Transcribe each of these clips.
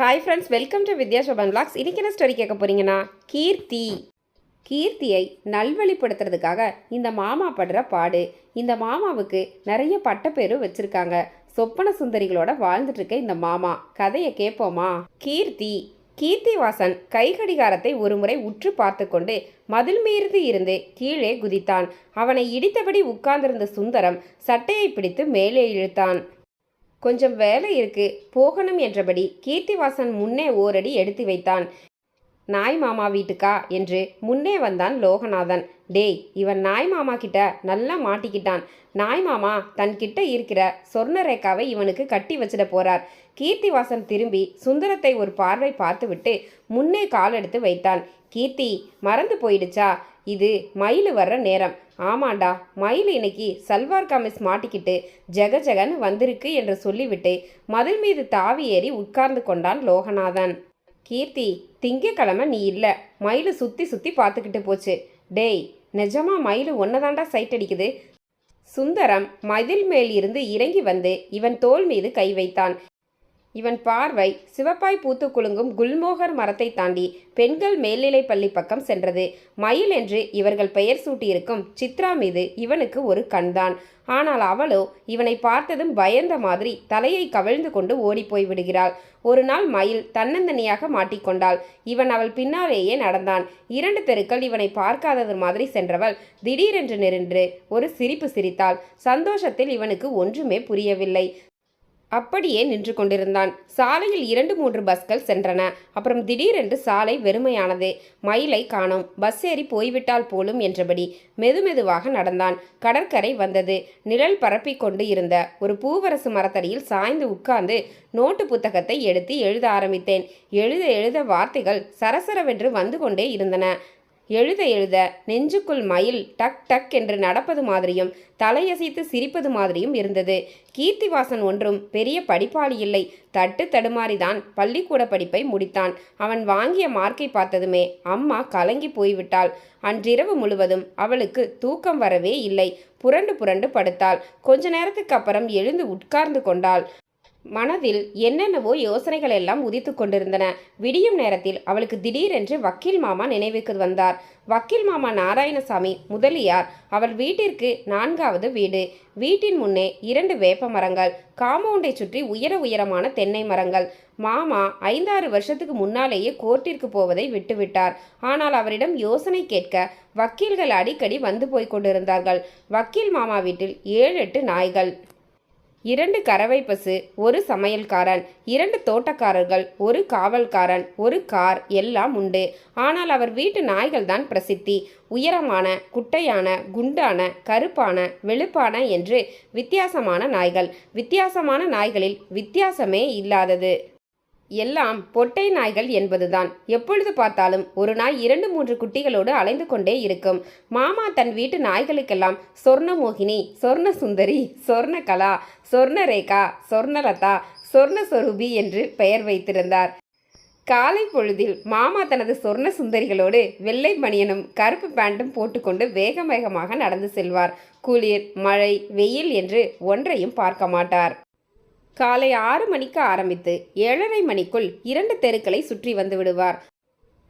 Hi friends welcome to Vidya Shoban blogs இன்றைக்கி என்ன story கேட்க போகிறீங்கன்னா கீர்த்தி. கீர்த்தியை நல்வழிப்படுத்துறதுக்காக இந்த மாமா படுற பாடு. இந்த மாமாவுக்கு நிறைய பட்டப்பேரும் வச்சுருக்காங்க. சொப்பன சுந்தரிகளோட வாழ்ந்துட்டுருக்க இந்த மாமா. கதையை கேட்போமா கீர்த்தி. கீர்த்திவாசன் கைகடிகாரத்தை ஒருமுறை உற்று பார்த்து கொண்டு மதில் மீறிது இருந்து கீழே குதித்தான். அவனை இடித்தபடி உட்கார்ந்திருந்த சுந்தரம் சட்டையை பிடித்து மேலே இழுத்தான். கொஞ்சம் வேலை இருக்கு போகணும் என்றபடி கீர்த்திவாசன் முன்னே ஓரடி எடுத்து வைத்தான். நாய் மாமா வீட்டுக்கா? என்று முன்னே வந்தான் லோகநாதன். டேய் இவன் நாய் மாமா கிட்ட நல்லா மாட்டிக்கிட்டான். நாய் மாமா தன்கிட்ட இருக்கிற சொர்ணரேகாவை இவனுக்கு கட்டி வச்சிட போறார். கீர்த்திவாசன் திரும்பி சுந்தரத்தை ஒரு பார்வை பார்த்துவிட்டு முன்னே கால் எடுத்து வைத்தான். கீர்த்தி மறந்து போயிடுச்சா? இது மயில் வர்ற நேரம். ஆமாண்டா மயில் இன்னைக்கு சல்வார் கமிஸ் மாட்டிக்கிட்டு ஜெக ஜெகன்னு வந்திருக்கு என்று சொல்லிவிட்டு மதில் மீது தாவி ஏறி உட்கார்ந்து கொண்டான் லோகநாதன். கீர்த்தி திங்கக்கிழமை நீ இல்லை. மயில் சுற்றி சுற்றி பார்த்துக்கிட்டு போச்சு. டேய் நிஜமா மயில் ஒன்னதாண்டா சைட் அடிக்குது? சுந்தரம் மதில் மேல் இருந்து இறங்கி வந்து இவன் தோள் மீது கை வைத்தான். இவன் பார்வை சிவப்பாய் பூத்து குலுங்கும் குல்மோகர் மரத்தை தாண்டி பெண்கள் மேல்நிலை பள்ளி பக்கம் சென்றது. மயில் என்று இவர்கள் பெயர் சூட்டியிருக்கும் சித்ரா மீது இவனுக்கு ஒரு கண்தான். ஆனால் அவளோ இவனை பார்த்ததும் பயந்த மாதிரி தலையை கவிழ்ந்து கொண்டு ஓடிப்போய் விடுகிறாள். ஒரு நாள் மயில் தன்னந்தனியாக மாட்டிக்கொண்டாள். இவன் அவள் பின்னாலேயே நடந்தான். இரண்டு தெருக்கள் இவனை பார்க்காதது மாதிரி சென்றவள் திடீரென்று நின்று ஒரு சிரிப்பு சிரித்தாள். சந்தோஷத்தில் இவனுக்கு ஒன்றுமே புரியவில்லை. அப்படியே நின்று கொண்டிருந்தான். சாலையில் இரண்டு மூன்று பஸ்கள் சென்றன. அப்புறம் திடீரென்று சாலை வெறுமையானது. மயிலை காணோம். பஸ் ஏறி போய்விட்டால் போலும் என்றபடி மெதுமெதுவாக நடந்தான். கடற்கரை வந்தது. நிழல் பரப்பி கொண்டு இருந்த ஒரு பூவரசு மரத்தடியில் சாய்ந்து உட்கார்ந்து நோட்டு புத்தகத்தை எடுத்து எழுத ஆரம்பித்தேன். எழுத எழுத வார்த்தைகள் சரசரவென்று வந்து கொண்டே இருந்தன. எழுத எழுத நெஞ்சுக்குள் மயில் டக் டக் என்று நடப்பது மாதிரியும் தலையசைத்து சிரிப்பது மாதிரியும் இருந்தது. கீர்த்திவாசன் ஒன்றும் பெரிய படிப்பாளி இல்லை. தட்டு தடுமாறிதான் பள்ளிக்கூட படிப்பை முடித்தான். அவன் வாங்கிய மார்க்கை பார்த்ததுமே அம்மா கலங்கி போய்விட்டாள். அன்றிரவு முழுவதும் அவளுக்கு தூக்கம் வரவே இல்லை. புரண்டு புரண்டு படுத்தாள். கொஞ்ச நேரத்துக்கு அப்புறம் எழுந்து உட்கார்ந்து கொண்டாள். மனதில் என்னென்னவோ யோசனைகள் எல்லாம் உதித்து கொண்டிருந்தன. விடியும் நேரத்தில் அவளுக்கு திடீரென்று வக்கீல் மாமா நினைவுக்கு வந்தார். வக்கீல் மாமா நாராயணசாமி முதலியார். அவள் வீட்டிற்கு நான்காவது வீடு. வீட்டின் முன்னே இரண்டு வேப்ப மரங்கள் காம்பவுண்டை சுற்றி உயர உயரமான தென்னை மரங்கள். மாமா ஐந்தாறு வருஷத்துக்கு முன்னாலேயே கோர்ட்டிற்கு போவதை விட்டுவிட்டார். ஆனால் அவரிடம் யோசனை கேட்க வக்கீல்கள் அடிக்கடி வந்து போய் கொண்டிருந்தார்கள். வக்கீல் மாமா வீட்டில் ஏழு எட்டு நாய்கள். இரண்டு கறவை பசு ஒரு சமையல்காரன் இரண்டு தோட்டக்காரர்கள் ஒரு காவல்காரன் ஒரு கார் எல்லாம் உண்டு. ஆனால் அவர் வீட்டு நாய்கள் தான் பிரசித்தி. உயரமான குட்டையான குண்டான கருப்பான வெளுப்பான என்று வித்தியாசமான நாய்கள். வித்தியாசமான நாய்களில் வித்தியாசமே இல்லாதது. எல்லாம் பொட்டை நாய்கள் என்பதுதான். எப்பொழுது பார்த்தாலும் ஒரு நாய் இரண்டு மூன்று குட்டிகளோடு அலைந்து கொண்டே இருக்கும். மாமா தன் வீட்டு நாய்களுக்கெல்லாம் சொர்ணமோகினி சொர்ண சுந்தரி சொர்ணகலா சொர்ணரேகா சொர்ணலதா சொர்ணஸ்வரூபி என்று பெயர் வைத்திருந்தார். காலை பொழுதில் மாமா தனது சொர்ண சுந்தரிகளோடு வெள்ளை மணியனும் கருப்பு பேண்ட்டும் போட்டுக்கொண்டு வேக வேகமாக நடந்து செல்வார். குளிர் மழை வெயில் என்று ஒன்றையும் பார்க்க மாட்டார். காலை ஆறு மணிக்கு ஆரம்பித்து ஏழரை மணிக்குள் இரண்டு தெருக்களை சுற்றி வந்து விடுவார்.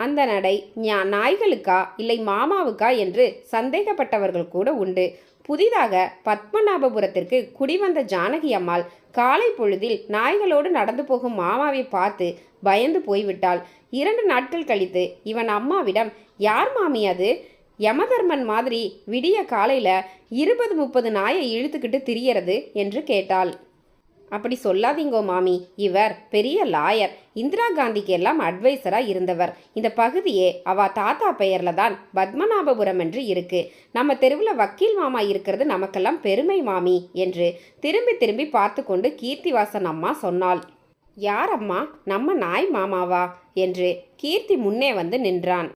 அந்த நடை ஞா நாய்களுக்கா இல்லை மாமாவுக்கா என்று சந்தேகப்பட்டவர்கள் கூட உண்டு. புதிதாக பத்மநாபபுரத்திற்கு குடிவந்த ஜானகி அம்மாள் காலை பொழுதில் நாய்களோடு நடந்து போகும் மாமாவை பார்த்து பயந்து போய்விட்டாள். இரண்டு நாட்கள் கழித்து இவன் அம்மாவிடம் யார் மாமி அது? யமதர்மன் மாதிரி விடிய காலையில் இருபது முப்பது நாயை இழுத்துக்கிட்டு திரியறது? என்று கேட்டாள். அப்படி சொல்லாதீங்கோ மாமி. இவர் பெரிய லாயர். இந்திரா காந்திக்கு எல்லாம் அட்வைசராக இருந்தவர். இந்த பகுதியே அவ தாத்தா பெயரில் தான் பத்மநாபபுரம் என்று இருக்கு. நம்ம தெருவில் வக்கீல் மாமா இருக்கிறது நமக்கெல்லாம் பெருமை மாமி என்று திரும்பி திரும்பி பார்த்து கொண்டு கீர்த்திவாசன் அம்மா சொன்னாள். யார் அம்மா நம்ம நாய் மாமாவா? என்று கீர்த்தி முன்னே வந்து நின்றான்.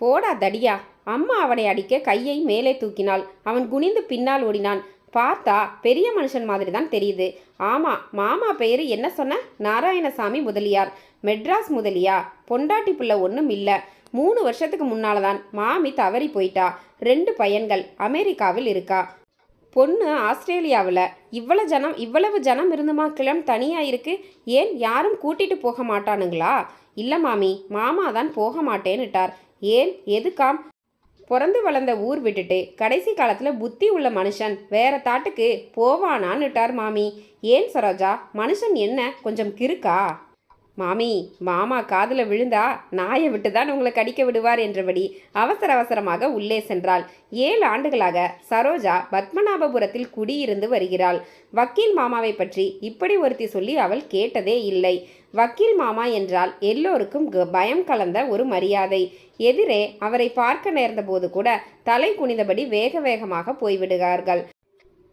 போடா தடியா. அம்மா அவனை அடிக்க கையை மேலே தூக்கினாள். அவன் குனிந்து பின்னால் ஓடினான். பார்த்தா பெரிய மனுஷன் மாதிரி தான் தெரியுது. ஆமாம் மாமா பெயர் என்ன சொன்ன? நாராயணசாமி முதலியார். மெட்ராஸ் முதலியா? பொண்டாட்டி பிள்ளை ஒன்றும் இல்லை. மூணு வருஷத்துக்கு முன்னால தான் மாமி தவறி போயிட்டா. ரெண்டு பையன்கள் அமெரிக்காவில் இருக்கா. பொண்ணு ஆஸ்திரேலியாவில். இவ்வளவு ஜனம் இவ்வளவு ஜனம் இருந்துமா? கிளம் தனியாக இருக்கு. ஏன் யாரும் கூட்டிகிட்டு போக மாட்டானுங்களா? இல்லை மாமி மாமா தான் போக மாட்டேன்னுட்டார். ஏன்? எதுக்காம்? பிறந்து வளர்ந்த ஊர் விட்டுட்டு கடைசி காலத்தில் புத்தி உள்ள மனுஷன். வேற தாட்டுக்கு போவானான்னுட்டார் மாமி. ஏன் சரோஜா? மனுஷன் என்ன? கொஞ்சம் கிறுக்கா? மாமி மாமா காதில் விழுந்தா நாயை விட்டு தான் உங்களை கடிக்க விடுவார் என்றபடி அவசர அவசரமாக உள்ளே சென்றாள். ஏழு ஆண்டுகளாக சரோஜா பத்மநாபபுரத்தில் குடியிருந்து வருகிறாள். வக்கீல் மாமாவை பற்றி இப்படி ஒருத்தி சொல்லி அவள் கேட்டதே இல்லை. வக்கீல் மாமா என்றால் எல்லோருக்கும் க- பயம் கலந்த ஒரு மரியாதை. எதிரே அவரை பார்க்க நேர்ந்தபோது கூட தலை குனிந்தபடி வேக வேகமாக போய்விடுகிறார்கள்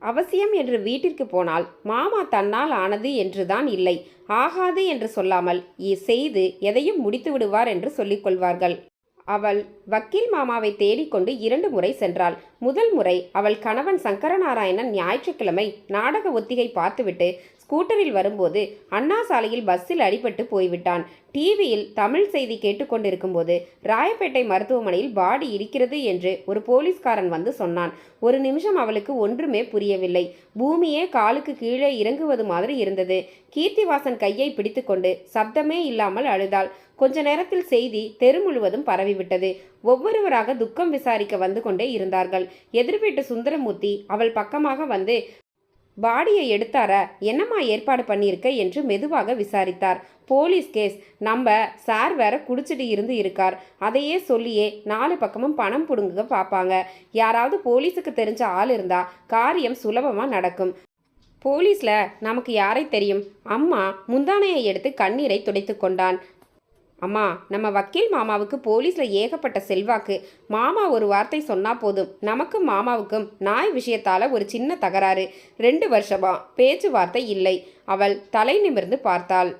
அவசியம் என்று வீட்டிற்கு போனால் மாமா தன்னால் ஆனது என்றுதான் இல்லை. ஆகாது என்று சொல்லாமல் செய்து எதையும் முடித்து விடுவார் என்று சொல்லிக் கொள்வார்கள். அவள் வக்கீல் மாமாவை தேடிக்கொண்டு இரண்டு முறை சென்றாள். முதல் முறை அவள் கணவன் சங்கரநாராயணன் ஞாயிற்றுக்கிழமை நாடக ஒத்திகை பார்த்துவிட்டு ஸ்கூட்டரில் வரும்போது அண்ணா சாலையில் பஸ்ஸில் அடிபட்டு போய்விட்டான். டிவியில் தமிழ் செய்தி கேட்டுக்கொண்டிருக்கும்போது ராயப்பேட்டை மருத்துவமனையில் பாடி இருக்கிறது என்று ஒரு போலீஸ்காரன் வந்து சொன்னான். ஒரு நிமிஷம் அவளுக்கு ஒன்றுமே புரியவில்லை. பூமியே காலுக்கு கீழே இறங்குவது மாதிரி இருந்தது. கீர்த்திவாசன் கையை பிடித்துக்கொண்டு சப்தமே இல்லாமல் அழுதாள். கொஞ்ச நேரத்தில் செய்தி தெரு முழுவதும் பரவிவிட்டது. ஒவ்வொருவராக துக்கம் விசாரிக்க வந்து கொண்டே இருந்தார்கள். எதிர்வீட்டு சுந்தரமூர்த்தி அவள் பக்கமாக வந்து பாடியை எடுத்தார? என்னம்மா ஏற்பாடு பண்ணியிருக்க? என்று மெதுவாக விசாரித்தார். Police case. நம்ம சார் வேற குடிச்சிட்டு இருந்து இருக்கார். அதையே சொல்லியே நாலு பக்கமும் பணம் புடுங்க பார்ப்பாங்க யாராவது போலீஸுக்கு தெரிஞ்ச ஆள் இருந்தா காரியம் சுலபமாக நடக்கும். போலீஸில் நமக்கு யாரை தெரியும்? அம்மா முந்தானையை எடுத்து கண்ணீரை துடைத்து கொண்டான். அம்மா நம்ம வக்கீல் மாமாவுக்கு போலீஸில் ஏகப்பட்ட செல்வாக்கு. மாமா ஒரு வார்த்தை சொன்னால் போதும். நமக்கும் மாமாவுக்கும் நாய் விஷயத்தால் ஒரு சின்ன தகராறு. ரெண்டு வருஷமா பேச்சுவார்த்தை இல்லை. அவள் தலை நிமிர்ந்து பார்த்தாள்.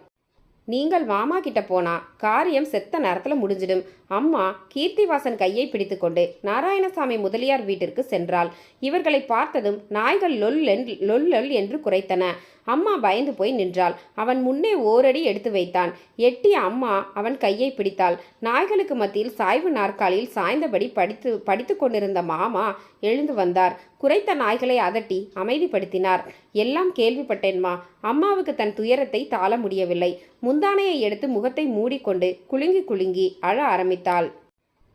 நீங்கள் மாமா கிட்ட போனா காரியம் செத்த நேரத்தில் முடிஞ்சிடும். அம்மா கீர்த்திவாசன் கையை பிடித்துக்கொண்டு நாராயணசாமி முதலியார் வீட்டிற்கு சென்றாள். இவர்களை பார்த்ததும் நாய்கள் லொல் என்- லொல்லொல் என்று குறைத்தன அம்மா பயந்து போய் நின்றாள். அவன் முன்னே ஓரடி எடுத்து வைத்தான். எட்டி அம்மா அவன் கையை பிடித்தாள். நாய்களுக்கு மத்தியில் சாய்வு நாற்காலியில் சாய்ந்தபடி படித்து படித்து கொண்டிருந்த மாமா எழுந்து வந்தார். குறைத்த நாய்களை அதட்டி அமைதிப்படுத்தினார். எல்லாம் கேள்விப்பட்டேன்மா அம்மாவுக்கு தன் துயரத்தை தாள முடியவில்லை. முந்தானையை எடுத்து முகத்தை மூடிக்கொண்டு குலுங்கி குலுங்கி அழ ஆரம்பித்தாள்.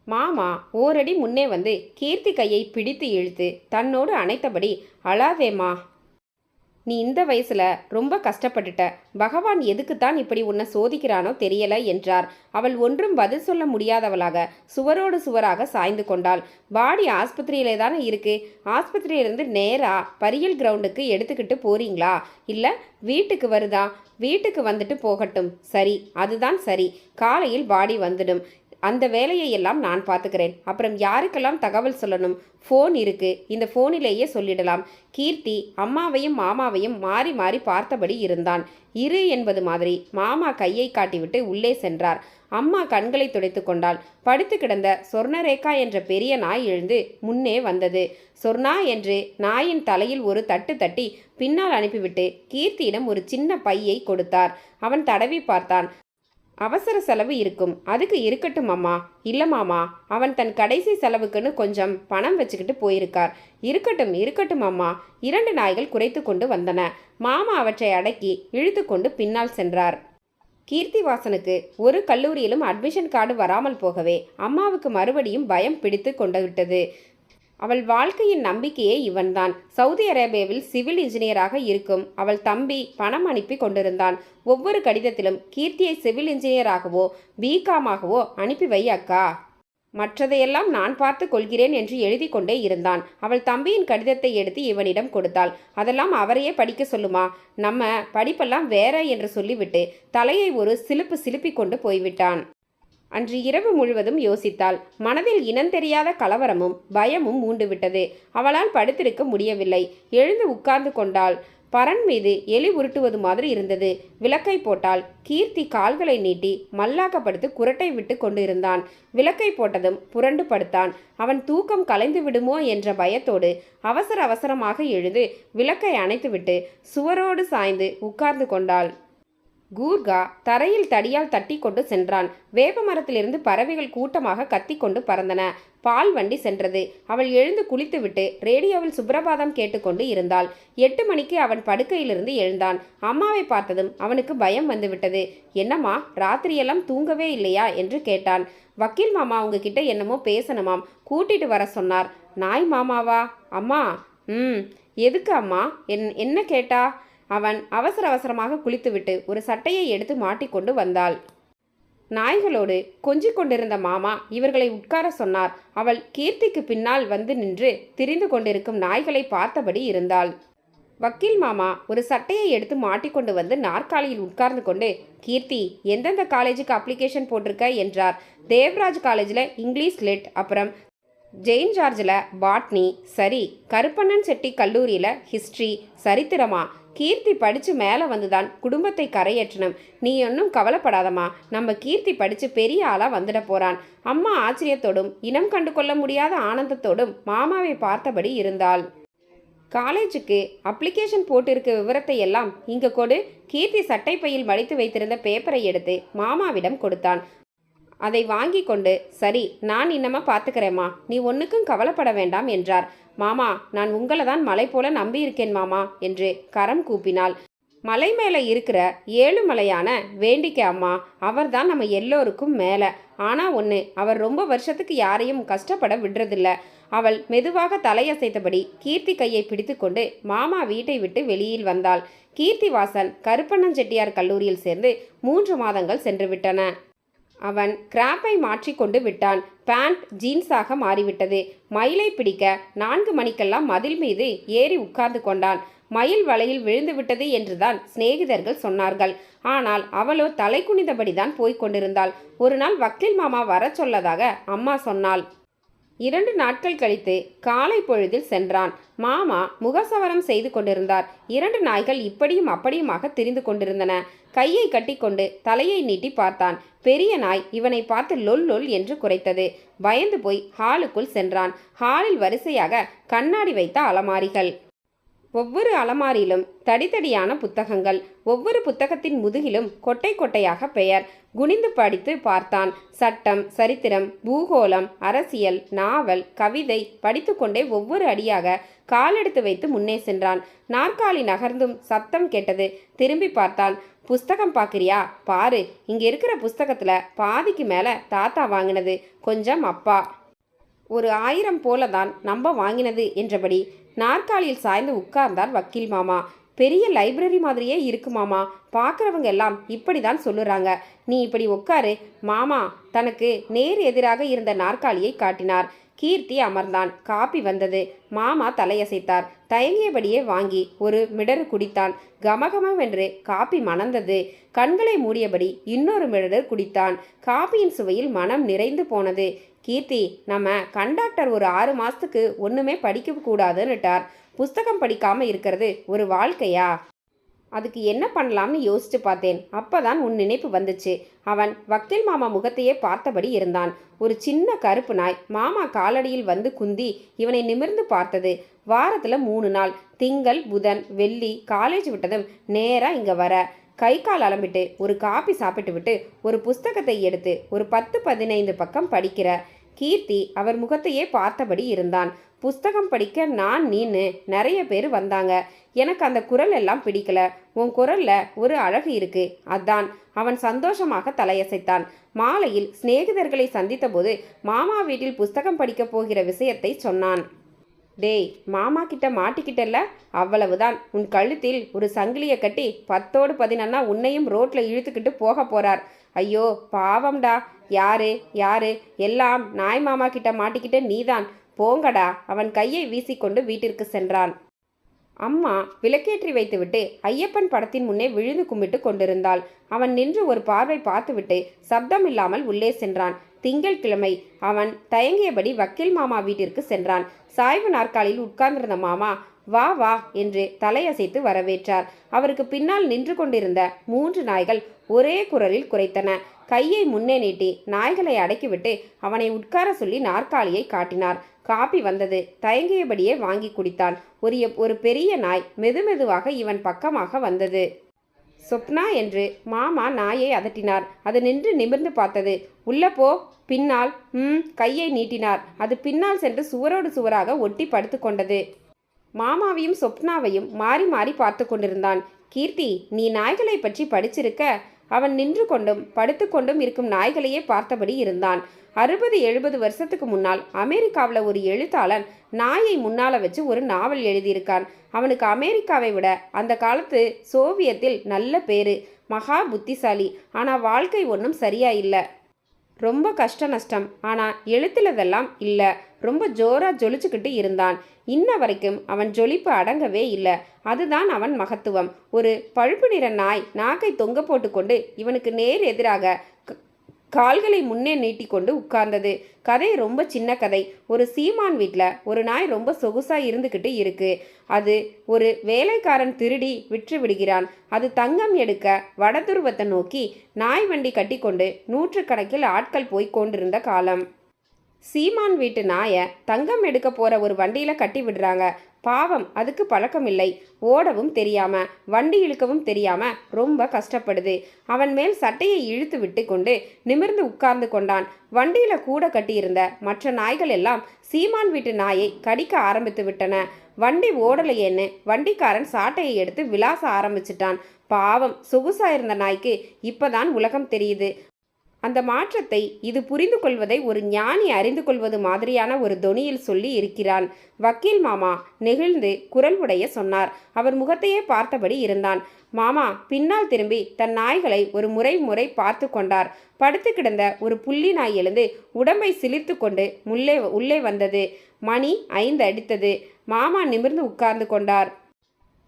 மாமா ஓரடி முன்னே வந்து கீர்த்தி கையை பிடித்து இழுத்து தன்னோடு அணைத்தபடி அழாதேம்மா நீ இந்த வயசுல ரொம்ப கஷ்டப்பட்டுட்ட. பகவான் எதுக்குத்தான் இப்படி உன்னை சோதிக்கிறானோ தெரியல என்றார். அவள் ஒன்றும் பதில் சொல்ல முடியாதவளாக சுவரோடு சுவராக சாய்ந்து கொண்டாள். பாடி ஆஸ்பத்திரியிலே தானே இருக்கு. ஆஸ்பத்திரியிலிருந்து நேரா பரியல் கிரவுண்டுக்கு எடுத்துக்கிட்டு போறீங்களா? இல்ல வீட்டுக்கு வருதா? வீட்டுக்கு வந்துட்டு போகட்டும். சரி அதுதான் சரி. காலையில் பாடி வந்துடும். அந்த வேலையை எல்லாம் நான் பார்த்துக்கிறேன். அப்புறம் யாருக்கெல்லாம் தகவல் சொல்லணும்? ஃபோன் இருக்கு. இந்த ஃபோனிலேயே சொல்லிடலாம். கீர்த்தி அம்மாவையும் மாமாவையும் மாறி மாறி பார்த்தபடி இருந்தான். இரு என்பது மாதிரி மாமா கையை காட்டிவிட்டு உள்ளே சென்றார். அம்மா கண்களை துடைத்து கொண்டாள். படுத்து கிடந்த சொர்ணரேகா என்ற பெரிய நாய் எழுந்து முன்னே வந்தது. சொர்ணா என்று நாயின் தலையில் ஒரு தட்டு தட்டி பின்னால் அனுப்பிவிட்டு கீர்த்தியிடம் ஒரு சின்ன பையை கொடுத்தார். அவன் தடவி பார்த்தான். அவசர செலவு இருக்கும். அதுக்கு இருக்கட்டும் அம்மா. இல்லை மாமா. அவன் தன் கடைசி செலவுக்குன்னு கொஞ்சம் பணம் வச்சுக்கிட்டு போயிருக்கார். இருக்கட்டும் இருக்கட்டும் அம்மா. இரண்டு நாய்கள் குறைத்து கொண்டு வந்தன. மாமா அவற்றை அடக்கி இழுத்து கொண்டு பின்னால் சென்றார். கீர்த்திவாசனுக்கு ஒரு கல்லூரியிலும் அட்மிஷன் கார்டு வராமல் போகவே அம்மாவுக்கு மறுபடியும் பயம் பிடித்து கொண்டு விட்டது. அவள் வாழ்க்கையின் நம்பிக்கையே இவன்தான். சவுதி அரேபியாவில் சிவில் இன்ஜினியராக இருக்கும். அவள் தம்பி பணம் அனுப்பி கொண்டிருந்தான். ஒவ்வொரு கடிதத்திலும் கீர்த்தியை சிவில் இன்ஜினியராகவோ பிகாமாகவோ அனுப்பி வை அக்கா. மற்றதையெல்லாம் நான் பார்த்து கொள்கிறேன் என்று எழுதி கொண்டே இருந்தான். அவள் தம்பியின் கடிதத்தை எடுத்து இவனிடம் கொடுத்தாள். அதெல்லாம் அவரையே படிக்க சொல்லுமா? நம்ம படிப்பெல்லாம் வேற என்று சொல்லிவிட்டு தலையை ஒரு சிலுப்பு சிலுப்பிக் கொண்டு போய்விட்டான். அன்று இரவு முழுவதும் யோசித்தாள். மனதில் இனந்தெரியாத கலவரமும் பயமும் மூண்டுவிட்டது அவளால் படுத்திருக்க முடியவில்லை. எழுந்து உட்கார்ந்து கொண்டாள். பரன் மீது எலி உருட்டுவது மாதிரி இருந்தது. விளக்கை போட்டால் கீர்த்தி கால்களை நீட்டி மல்லாக்கப்படுத்து குரட்டை விட்டு கொண்டிருந்தான். விளக்கை போட்டதும் புரண்டு படுத்தான். அவன் தூக்கம் கலைந்து விடுமோ என்ற பயத்தோடு அவசர அவசரமாக எழுந்து விளக்கை அணைத்துவிட்டு சுவரோடு சாய்ந்து உட்கார்ந்து கொண்டாள். கூர்கா தரையில் தடியால் தட்டி கொண்டு சென்றான். வேப்ப மரத்திலிருந்து பறவைகள் கூட்டமாக கத்திக்கொண்டு பறந்தன. பால் வண்டி சென்றது. அவள் எழுந்து குளித்துவிட்டு ரேடியோவில் சுப்ரபாதம் கேட்டுக்கொண்டு இருந்தாள். எட்டு மணிக்கு அவன் படுக்கையிலிருந்து எழுந்தான். அம்மாவை பார்த்ததும் அவனுக்கு பயம் வந்துவிட்டது. என்னம்மா ராத்திரியெல்லாம் தூங்கவே இல்லையா? என்று கேட்டான். வக்கீல் மாமா உங்ககிட்ட என்னமோ பேசணுமாம். கூட்டிட்டு வர சொன்னார். நாய் மாமாவா? அம்மா. ம். எதுக்கு அம்மா? என் என்ன கேட்டா? அவன் அவசர அவசரமாக குளித்துவிட்டு ஒரு சட்டையை எடுத்து மாட்டிக்கொண்டு வந்தாள். நாய்களோடு கொஞ்சிக் கொண்டிருந்த மாமா இவர்களை உட்கார சொன்னார். அவள் கீர்த்திக்கு பின்னால் வந்து நின்று திரிந்து கொண்டிருக்கும் நாய்களை பார்த்தபடி இருந்தாள். வக்கீல் மாமா ஒரு சட்டையை எடுத்து மாட்டிக்கொண்டு வந்து நாற்காலியில் உட்கார்ந்து கொண்டு கீர்த்தி எந்தெந்த காலேஜுக்கு அப்ளிகேஷன் போட்டிருக்க? என்றார். தேவராஜ் காலேஜில் இங்கிலீஷ் லிட் அப்புறம் ஜெயின் ஜார்ஜில் பாட்னி சரி கருப்பண்ணன் செட்டி கல்லூரியில் ஹிஸ்ட்ரி சரித்திரமா? கீர்த்தி படித்து மேலே வந்துதான் குடும்பத்தை கரையேற்றணும். நீ ஒன்றும் கவலைப்படாதம்மா. நம்ம கீர்த்தி படித்து பெரிய ஆளாக வந்துட போகிறான் அம்மா ஆச்சரியத்தோடும் இனம் கண்டு கொள்ள முடியாத ஆனந்தத்தோடும் மாமாவை பார்த்தபடி இருந்தாள். காலேஜுக்கு அப்ளிகேஷன் போட்டிருக்க விவரத்தை எல்லாம் இங்கே கொடு. கீர்த்தி சட்டை பையில் மடித்து வைத்திருந்த பேப்பரை எடுத்து மாமாவிடம் கொடுத்தான். அதை வாங்கி கொண்டு சரி நான் இன்னமா பார்த்துக்கிறேம்மா நீ ஒன்றுக்கும் கவலைப்பட வேண்டாம் என்றார். மாமா நான் உங்களை தான் மலை போல நம்பியிருக்கேன் மாமா என்று கரம் கூப்பினாள். மலை மேலே இருக்கிற ஏழுமலையான வேண்டிக்க அம்மா அவர்தான் நம்ம எல்லோருக்கும் மேலே. ஆனால் ஒன்று அவர் ரொம்ப வருஷத்துக்கு யாரையும் கஷ்டப்பட விடுறதில்ல. அவள் மெதுவாக தலையசைத்தபடி கீர்த்தி கையை பிடித்துக்கொண்டு மாமா வீட்டை விட்டு வெளியில் வந்தாள். கீர்த்திவாசன் கருப்பண்ணன் செட்டியார் கல்லூரியில் சேர்ந்து மூன்று மாதங்கள் சென்று விட்டன. அவன் கிராப்பை மாற்றிக்கொண்டு விட்டான். பேண்ட் ஜீன்ஸாக மாறிவிட்டது. மயிலை பிடிக்க நான்கு மணிக்கெல்லாம் மதில் மீது ஏறி உட்கார்ந்து கொண்டான். மயில் வலையில் விழுந்து விட்டது என்றுதான் சிநேகிதர்கள் சொன்னார்கள். ஆனால் அவளோ தலை குனிந்தபடிதான் போய்க் கொண்டிருந்தாள். ஒரு நாள் வக்கீல் மாமா வரச் சொல்லதாக அம்மா சொன்னாள். இரண்டு நாட்கள் கழித்து காலை பொழுதில் சென்றான். மாமா முகசவரம் செய்து கொண்டிருந்தார். இரண்டு நாய்கள் இப்படியும் அப்படியுமாக திரிந்து கொண்டிருந்தன. கையை கட்டிக்கொண்டு தலையை நீட்டி பார்த்தான். பெரிய நாய் இவனை பார்த்து லொல் லொல் என்று குறைத்தது பயந்து போய் ஹாலுக்குள் சென்றான். ஹாலில் வரிசையாக கண்ணாடி வைத்த அலமாரிகள். ஒவ்வொரு அலமாரியிலும் தடித்தடியான புத்தகங்கள் ஒவ்வொரு புத்தகத்தின் முதுகிலும் கொட்டை கொட்டையாக பெயர். குனிந்து படித்து பார்த்தான். சட்டம் சரித்திரம் பூகோளம் அரசியல் நாவல் கவிதை படித்துக்கொண்டே ஒவ்வொரு அடியாக காலெடுத்து வைத்து முன்னே சென்றான். நாற்காலி நகர்ந்தும் சத்தம் கேட்டது. திரும்பி பார்த்தான். புஸ்தகம் பார்க்குறியா பாரு. இங்கே இருக்கிற புஸ்தகத்தில் பாதிக்கு மேலே தாத்தா வாங்கினது. கொஞ்சம் அப்பா. ஒரு ஆயிரம் போல தான் நம்ப வாங்கினது என்றபடி நாற்காலியில் சாய்ந்து உட்கார்ந்தார் வக்கீல் மாமா. பெரிய லைப்ரரி மாதிரியே இருக்கு மாமா. பார்க்குறவங்க எல்லாம் இப்படி தான் சொல்லுறாங்க. நீ இப்படி உட்காரு. மாமா தனக்கு நேர் எதிராக இருந்த நாற்காலியை காட்டினார். கீர்த்தி அமர்ந்தான். காப்பி வந்தது. மாமா தலையசைத்தார். தயங்கியபடியே வாங்கி ஒரு மிடர் குடித்தான். கமகமவென்று காப்பி மணந்தது. கண்களை மூடியபடி இன்னொரு மிடறு குடித்தான். காப்பியின் சுவையில் மனம் நிறைந்து போனது. கீர்த்தி நம்ம கண்டாக்டர் ஒரு ஆறு மாதத்துக்கு ஒன்றுமே படிக்க கூடாதுன்னுட்டார். புஸ்தகம் படிக்காமல் இருக்கிறது ஒரு வாழ்க்கையா? அதுக்கு என்ன பண்ணலாம்னு யோசிச்சு பார்த்தேன். அப்பதான் உன் நினைப்பு வந்துச்சு. அவன் வக்கீல் மாமா முகத்தையே பார்த்தபடி இருந்தான். ஒரு சின்ன கருப்பு நாய் மாமா காலடியில் வந்து குந்தி இவனை நிமிர்ந்து பார்த்தது. வாரத்தில் மூணு நாள். திங்கள் புதன் வெள்ளி காலேஜ் விட்டதும் நேராக இங்கே வர. கை கால் அலம்பிட்டு ஒரு காபி சாப்பிட்டு விட்டு ஒரு புஸ்தகத்தை எடுத்து ஒரு பத்து பதினைந்து பக்கம் படிக்கிற கீர்த்தி அவர் முகத்தையே பார்த்தபடி இருந்தான். புஸ்தகம் படிக்க நான் நீன்னு நிறைய பேர் வந்தாங்க. எனக்கு அந்த குரல் எல்லாம் பிடிக்கல. உன் குரல்ல ஒரு அழகு இருக்கு. அதான். அவன் சந்தோஷமாக தலையசைத்தான். மாலையில் சிநேகிதர்களை சந்தித்தபோது மாமா வீட்டில் புஸ்தகம் படிக்கப் போகிற விஷயத்தை சொன்னான். டேய் மாமா கிட்ட மாட்டிக்கிட்டல்ல? அவ்வளவுதான். உன் கழுத்தில் ஒரு சங்கிலியை கட்டி பத்தோடு பதினொன்னா உன்னையும் ரோட்ல இழுத்துக்கிட்டு போக போறார். ஐயோ பாவம்டா. யாரு யாரு? எல்லாம் நாய் மாமா கிட்ட மாட்டிக்கிட்ட நீதான். போங்கடா. அவன் கையை வீசிக்கொண்டு வீட்டிற்கு சென்றான். அம்மா விளக்கேற்றி வைத்துவிட்டு ஐயப்பன் படத்தின் முன்னே விழுந்து கும்பிட்டு கொண்டிருந்தாள். அவன் நின்று ஒரு பார்வை பார்த்துவிட்டு சப்தம் இல்லாமல் உள்ளே சென்றான். திங்கட்கிழமை அவன் தயங்கியபடி வக்கீல் மாமா வீட்டிற்கு சென்றான். சாய்வு நாற்காலியில் உட்கார்ந்திருந்த மாமா வா வா என்று தலையசைத்து வரவேற்றார். அவருக்கு பின்னால் நின்று கொண்டிருந்த மூன்று நாய்கள் ஒரே குரலில் குறைத்தன கையை முன்னே நீட்டி நாய்களை அடக்கிவிட்டு அவனை உட்கார சொல்லி நாற்காலியை காட்டினார். காப்பி வந்தது. தயங்கியபடியே வாங்கி குடித்தான். ஒரு ஒரு பெரிய நாய் மெதுமெதுவாக இவன் பக்கமாக வந்தது. சொப்னா என்று மாமா நாயை அதட்டினார். அது நின்று நிமிர்ந்து பார்த்தது. உள்ள போ. பின்னால். ம் கையை நீட்டினார். அது பின்னால் சென்று சுவரோடு சுவராக ஒட்டி படுத்து கொண்டது. மாமாவையும் சொப்னாவையும் மாறி மாறி பார்த்து கொண்டிருந்தான். கீர்த்தி நீ நாய்களை பற்றி படிச்சிருக்க? அவன் நின்று கொண்டும் படுத்து கொண்டும் இருக்கும் நாய்களையே பார்த்தபடி இருந்தான். அறுபது எழுபது வருஷத்துக்கு முன்னால் அமெரிக்காவில் ஒரு எழுத்தாளன் நாயை முன்னால் வச்சு ஒரு நாவல் எழுதியிருக்கான். அவனுக்கு அமெரிக்காவை விட அந்த காலத்து சோவியத்தில் நல்ல பேரு மகா புத்திசாலி. ஆனால் வாழ்க்கை ஒன்றும் சரியா இல்லை. ரொம்ப கஷ்ட நஷ்டம். ஆனால் எழுத்துலதெல்லாம் இல்லை. ரொம்ப ஜோராக ஜொலிச்சுக்கிட்டு இருந்தான். இன்ன வரைக்கும் அவன் ஜொலிப்பு அடங்கவே இல்லை. அதுதான் அவன் மகத்துவம். ஒரு பழுப்பு நிற நாய் நாக்கை தொங்க போட்டுக்கொண்டு இவனுக்கு நேர் எதிராக க- கால்களை முன்னே நீட்டிக்கொண்டு உட்கார்ந்தது. கதை ரொம்ப சின்ன கதை. ஒரு சீமான் வீட்டில் ஒரு நாய் ரொம்ப சொகுசாக இருந்துக்கிட்டு இருக்கு. அது ஒரு வேலைக்காரன் திருடி விற்று விடுகிறான். அது தங்கம் எடுக்க வடதுருவத்தை நோக்கி நாய் வண்டி கட்டிக்கொண்டு நூற்றுக்கணக்கில் ஆட்கள் போய் கொண்டிருந்த காலம். சீமான் வீட்டு நாயை தங்கம் எடுக்க போகிற ஒரு வண்டியில் கட்டி விடுறாங்க. பாவம் அதுக்கு பழக்கம் இல்லை. ஓடவும் தெரியாம வண்டி இழுக்கவும் தெரியாம ரொம்ப கஷ்டப்படுது. அவன் மேல் சட்டையை இழுத்து விட்டு கொண்டு நிமிர்ந்து உட்கார்ந்து கொண்டான். வண்டியில கூட கட்டியிருந்த மற்ற நாய்கள் எல்லாம் சீமான் வீட்டு நாயை கடிக்க ஆரம்பித்து விட்டன. வண்டி ஓடலையேன்னு வண்டிக்காரன் சாட்டையை எடுத்து விளாச ஆரம்பிச்சிட்டான். பாவம் சொகுசா இருந்த நாய்க்கு இப்பதான் உலகம் தெரியுது. அந்த மாற்றத்தை இது புரிந்து கொள்வதை ஒரு ஞானி அறிந்து கொள்வது மாதிரியான ஒரு தொனியில் சொல்லி இருக்கிறான். வக்கீல் மாமா நெகிழ்ந்து குரல் உடைய சொன்னார். அவர் முகத்தையே பார்த்தபடி இருந்தான். மாமா பின்னால் திரும்பி தன் நாய்களை ஒரு முறை முறை பார்த்து கொண்டார். படுத்து கிடந்த ஒரு புள்ளி நாய் எழுந்து உடம்பை சிலிர்த்து கொண்டு முள்ளே உள்ளே வந்தது. மணி ஐந்து அடித்தது. மாமா நிமிர்ந்து உட்கார்ந்து கொண்டார்.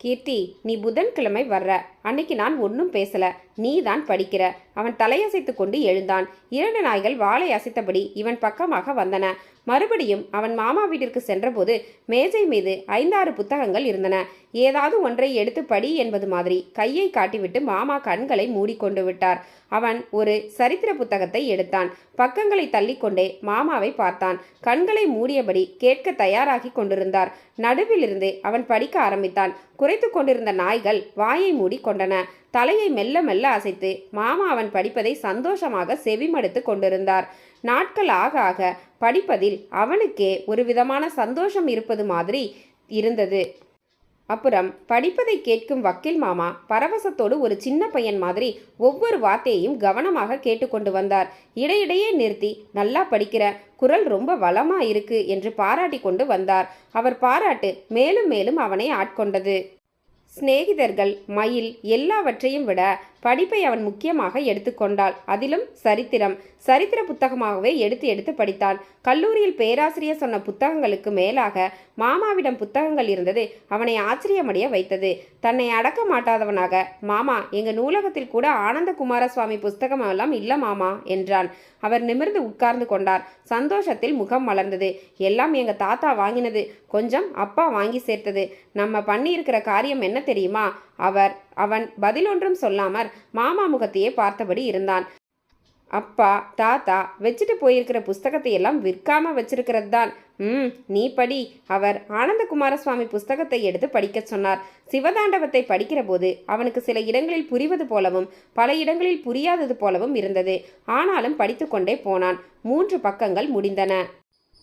கீர்த்தி நீ புதன்கிழமை வர்ற. அன்னைக்கு நான் ஒன்றும் பேசல. நீ தான் படிக்கிற. அவன் தலையசைத்து கொண்டு எழுந்தான். இரண்டு நாய்கள் வாளை அசைத்தபடி இவன் பக்கமாக வந்தன. மறுபடியும் அவன் மாமா வீட்டிற்கு சென்றபோது மேஜை மீது ஐந்தாறு புத்தகங்கள் இருந்தன. ஏதாவது ஒன்றை எடுத்து படி என்பது மாதிரி கையை காட்டிவிட்டு மாமா கண்களை மூடிக்கொண்டு விட்டார். அவன் ஒரு சரித்திர புத்தகத்தை எடுத்தான். பக்கங்களை தள்ளிக்கொண்டே மாமாவை பார்த்தான். கண்களை மூடியபடி கேட்க தயாராகி கொண்டிருந்தார். நடுவிலிருந்து அவன் படிக்க ஆரம்பித்தான். குறைத்து கொண்டிருந்த நாய்கள் வாயை மூடி கொண்டன. தலையை மெல்ல மெல்ல அசைத்து மாமா அவன் படிப்பதை சந்தோஷமாக செவிமடுத்து கொண்டிருந்தார். நாட்கள் ஆக ஆக படிப்பதில் அவனுக்கே ஒரு விதமான சந்தோஷம் இருப்பது மாதிரி இருந்தது. அப்புறம் படிப்பதை கேட்கும் வக்கீல் மாமா பரவசத்தோடு ஒரு சின்ன பையன் மாதிரி ஒவ்வொரு வார்த்தையையும் கவனமாக கேட்டுக்கொண்டு வந்தார். இடையிடையே நிறுத்தி நல்லா படிக்கிற குரல் ரொம்ப வளமா இருக்கு என்று பாராட்டி கொண்டு வந்தார். அவர் பாராட்டு மேலும் மேலும் அவனை ஆட்கொண்டது. சிநேகிதர்கள் மயில் எல்லாவற்றையும் விட படிப்பை அவன் முக்கியமாக எடுத்துக்கொண்டாள் அதிலும் சரித்திரம். சரித்திர புத்தகமாகவே எடுத்து எடுத்து படித்தான். கல்லூரியில் பேராசிரியர் சொன்ன புத்தகங்களுக்கு மேலாக மாமாவிடம் புத்தகங்கள் இருந்தது. அவனை ஆச்சரியமடைய வைத்தது. தன்னை அடக்க மாட்டாதவனாக மாமா எங்க நூலகத்தில் கூட ஆனந்த குமாரசுவாமி புஸ்தகம் எல்லாம் இல்ல மாமா என்றான். அவர் நிமிர்ந்து உட்கார்ந்து கொண்டார். சந்தோஷத்தில் முகம் மலர்ந்தது. எல்லாம் எங்க தாத்தா வாங்கினது. கொஞ்சம் அப்பா வாங்கி சேர்த்தது. நம்ம பண்ணியிருக்கிற காரியம் என்ன தெரியுமா? அவர் அவன் பதிலொன்றும் சொல்லாமற் மாமா முகத்தையே பார்த்தபடி இருந்தான். அப்பா தாத்தா வச்சுட்டு போயிருக்கிற புஸ்தகத்தை எல்லாம் விற்காம வச்சிருக்கிறது தான் ம் நீ படி. அவர் ஆனந்த குமாரசுவாமி புஸ்தகத்தை எடுத்து படிக்கச் சொன்னார். சிவதாண்டவத்தை படிக்கிற போது அவனுக்கு சில இடங்களில் புரிவது போலவும் பல இடங்களில் புரியாதது போலவும் இருந்தது. ஆனாலும் படித்துக்கொண்டே போனான். மூன்று பக்கங்கள் முடிந்தன.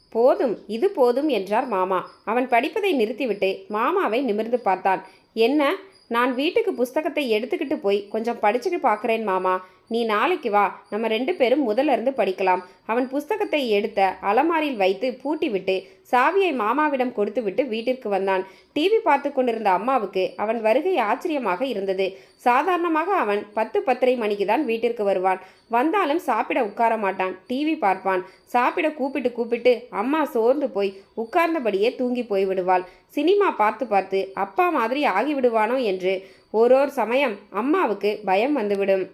போதும் இது போதும் என்றார் மாமா. அவன் படிப்பதை நிறுத்திவிட்டு மாமாவை நிமிர்ந்து பார்த்தான். என்ன? நான் வீட்டுக்கு புஸ்தகத்தை எடுத்துக்கிட்டு போய் கொஞ்சம் படிச்சுட்டு பார்க்குறேன் மாமா. நீ நாளைக்கு வா நம்ம ரெண்டு பேரும் முதல்ல இருந்து படிக்கலாம். அவன் புஸ்தகத்தை எடுத்த அலமாரியில் வைத்து பூட்டிவிட்டு சாவியை மாமாவிடம் கொடுத்துவிட்டு வீட்டிற்கு வந்தான். டிவி பார்த்து கொண்டிருந்த அம்மாவுக்கு அவன் வருகை ஆச்சரியமாக இருந்தது. சாதாரணமாக அவன் பத்து பத்தரை மணிக்கு தான் வீட்டிற்கு வருவான். வந்தாலும் சாப்பிட உட்கார மாட்டான். டிவி பார்ப்பான். சாப்பிட கூப்பிட்டு கூப்பிட்டு அம்மா சோர்ந்து போய் உட்கார்ந்தபடியே தூங்கி போய்விடுவாள் சினிமா பார்த்து பார்த்து அப்பா மாதிரி ஆகிவிடுவானோ? என்று. ஓரோர் சமயம் அம்மாவுக்கு பயம் வந்துவிடும்.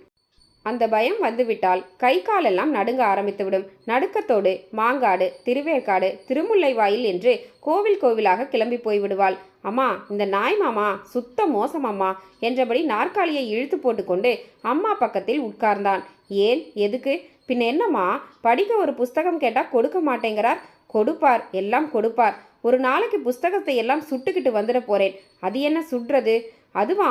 அந்த பயம் வந்துவிட்டால் கை காலெல்லாம் நடுங்க ஆரம்பித்துவிடும். நடுக்கத்தோடு மாங்காடு திருவேற்காடு திருமுல்லைவாயில் என்று கோவில் கோவிலாக கிளம்பி போய்விடுவாள். அம்மா இந்த நாய் மாமா சுத்த மோசம் அம்மா என்றபடி நாற்காலியை இழுத்து போட்டுக்கொண்டு அம்மா பக்கத்தில் உட்கார்ந்தான். ஏன் எதுக்கு? பின் என்னம்மா? படிக்க ஒரு புஸ்தகம் கேட்டால் கொடுக்க மாட்டேங்கிறார்? கொடுப்பார் எல்லாம் கொடுப்பார். ஒரு நாளைக்கு புஸ்தகத்தை எல்லாம் சுட்டுக்கிட்டு வந்துட போறேன். அது என்ன சுடுறது? அதுவா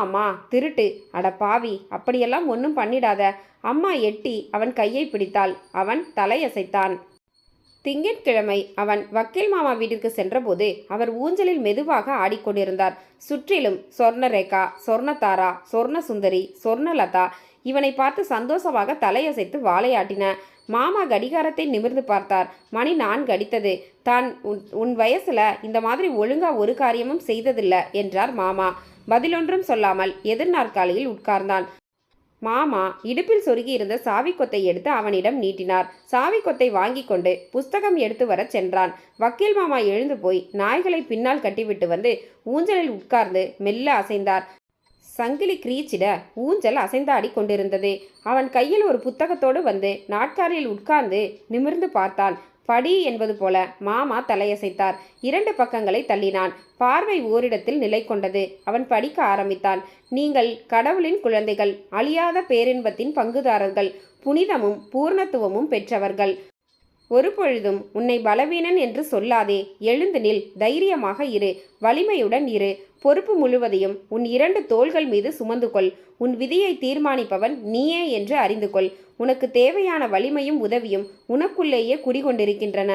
திருட்டு. அட பாவி அப்படியெல்லாம் ஒன்றும் பண்ணிடாத. அம்மா எட்டி அவன் கையை பிடித்தாள். அவன் தலையசைத்தான். திங்கட்கிழமை அவன் வக்கீல் மாமா வீட்டிற்கு சென்றபோது அவர் ஊஞ்சலில் மெதுவாக ஆடிக்கொண்டிருந்தார். சுற்றிலும் சொர்ணரேகா சொர்ணதாரா சொர்ண சுந்தரி சொர்ணலதா இவனை பார்த்து சந்தோஷமாக தலையசைத்து வாழையாட்டின மாமா கடிகாரத்தை நிமிர்ந்து பார்த்தார். மணி நான்கு அடித்தது. தான் உன் உன் வயசுல இந்த மாதிரி ஒழுங்கா ஒரு காரியமும் செய்ததில்லை என்றார் மாமா. பதிலொன்றும் சொல்லாமல் எதிர்நாற்காலியில் உட்கார்ந்தான். மாமா இடுப்பில் சொருகி இருந்த சாவிக்கொத்தை எடுத்து அவனிடம் நீட்டினார். சாவிக்கொத்தை வாங்கி கொண்டு புஸ்தகம் எடுத்து வரச் சென்றான். வக்கீல் மாமா எழுந்து போய் நாய்களை பின்னால் கட்டிவிட்டு வந்து ஊஞ்சலில் உட்கார்ந்து மெல்ல அசைந்தார். சங்கிலி கிரீச்சிட ஊஞ்சல் அசைந்தாடி கொண்டிருந்தது. அவன் கையில் ஒரு புத்தகத்தோடு வந்து நாட்காரியில் உட்கார்ந்து நிமிர்ந்து பார்த்தான். படி என்பது போல மாமா தலையசைத்தார். இரண்டு பக்கங்களை தள்ளினான். பார்வை ஓரிடத்தில் நிலை கொண்டது. அவன் படிக்க ஆரம்பித்தான். நீங்கள் கடவுளின் குழந்தைகள். அழியாத பேரின்பத்தின் பங்குதாரர்கள். புனிதமும் பூர்ணத்துவமும் பெற்றவர்கள். ஒரு பொழுதும் உன்னை பலவீனன் என்று சொல்லாதே. எழுந்து நில். தைரியமாக இரு. வலிமையுடன் இரு. பொறுப்பு முழுவதையும் உன் இரண்டு தோள்கள் மீது சுமந்து கொள். உன் விதியை தீர்மானிப்பவன் நீயே என்று அறிந்து கொள். உனக்கு தேவையான வலிமையும் உதவியும் உனக்குள்ளேயே குடிகொண்டிருக்கின்றன.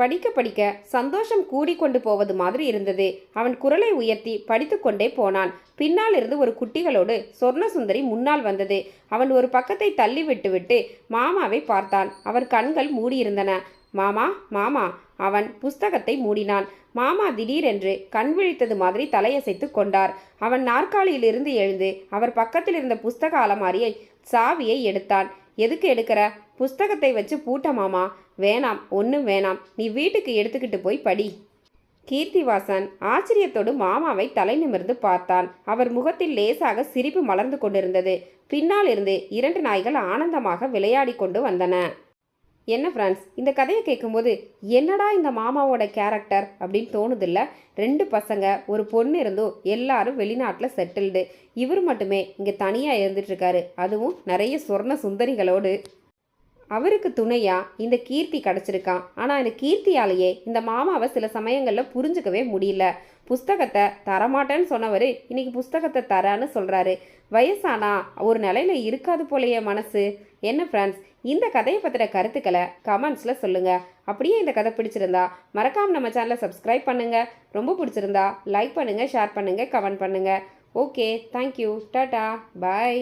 படிக்க படிக்க சந்தோஷம் கூடிக்கொண்டு போவது மாதிரி இருந்தது. அவன் குரலை உயர்த்தி படித்துக்கொண்டே போனான். பின்னால் இருந்து ஒரு குட்டிகளோடு சொர்ணசுந்தரி முன்னால் வந்தது. அவன் ஒரு பக்கத்தை தள்ளி விட்டுவிட்டு மாமாவை பார்த்தான். அவர் கண்கள் மூடியிருந்தன. மாமா மாமா அவன் புஸ்தகத்தை மூடினான். மாமா திடீரென்று கண் விழித்தது மாதிரி தலையசைத்து கொண்டார். அவன் நாற்காலியிலிருந்து எழுந்து அவர் பக்கத்தில் இருந்த புஸ்தக அலமாரியை சாவியை எடுத்தான். எதுக்கு எடுக்கிற? புஸ்தகத்தை வச்சு பூட்ட மாமா. வேணாம் ஒன்றும் வேணாம். நீ வீட்டுக்கு எடுத்துக்கிட்டு போய் படி. கீர்த்திவாசன் ஆச்சரியத்தோடு மாமாவை தலை நிமிர்ந்து பார்த்தான். அவர் முகத்தில் லேசாக சிரிப்பு மலர்ந்து கொண்டிருந்தது. பின்னால் இருந்து இரண்டு நாய்கள் ஆனந்தமாக விளையாடி கொண்டு வந்தன. என்ன ஃப்ரெண்ட்ஸ் இந்த கதையை கேட்கும்போது என்னடா இந்த மாமாவோட கேரக்டர் அப்படின்னு தோணுதில்ல? ரெண்டு பசங்க ஒரு பொண்ணு இருந்தும் எல்லாரும் வெளிநாட்டில் செட்டில்டு இவர் மட்டுமே இங்கே தனியாக இருந்துட்டுருக்காரு அதுவும் நிறைய சொர்ண சுந்தரிகளோடு. அவருக்கு துணையா இந்த கீர்த்தி கிடச்சிருக்கான் ஆனால் இந்த கீர்த்தியாலேயே இந்த மாமாவை சில சமயங்களில் புரிஞ்சுக்கவே முடியல. புஸ்தகத்தை தரமாட்டேன்னு சொன்னவர் இன்னைக்கு புஸ்தகத்தை தரான்னு சொல்கிறாரு வயசானா ஒரு நிலையில இருக்காது போலையே மனசு. என்ன ஃப்ரெண்ட்ஸ் இந்த கதையை பற்றின கருத்துக்களை கமெண்ட்ஸில் சொல்லுங்கள் அப்படியே இந்த கதை பிடிச்சிருந்தா மறக்காமல் நம்ம சேனலை சப்ஸ்கிரைப் பண்ணுங்கள் ரொம்ப பிடிச்சிருந்தா லைக் பண்ணுங்கள் ஷேர் பண்ணுங்கள் கமெண்ட் பண்ணுங்கள் ஓகே தேங்க்யூ டாட்டா பாய்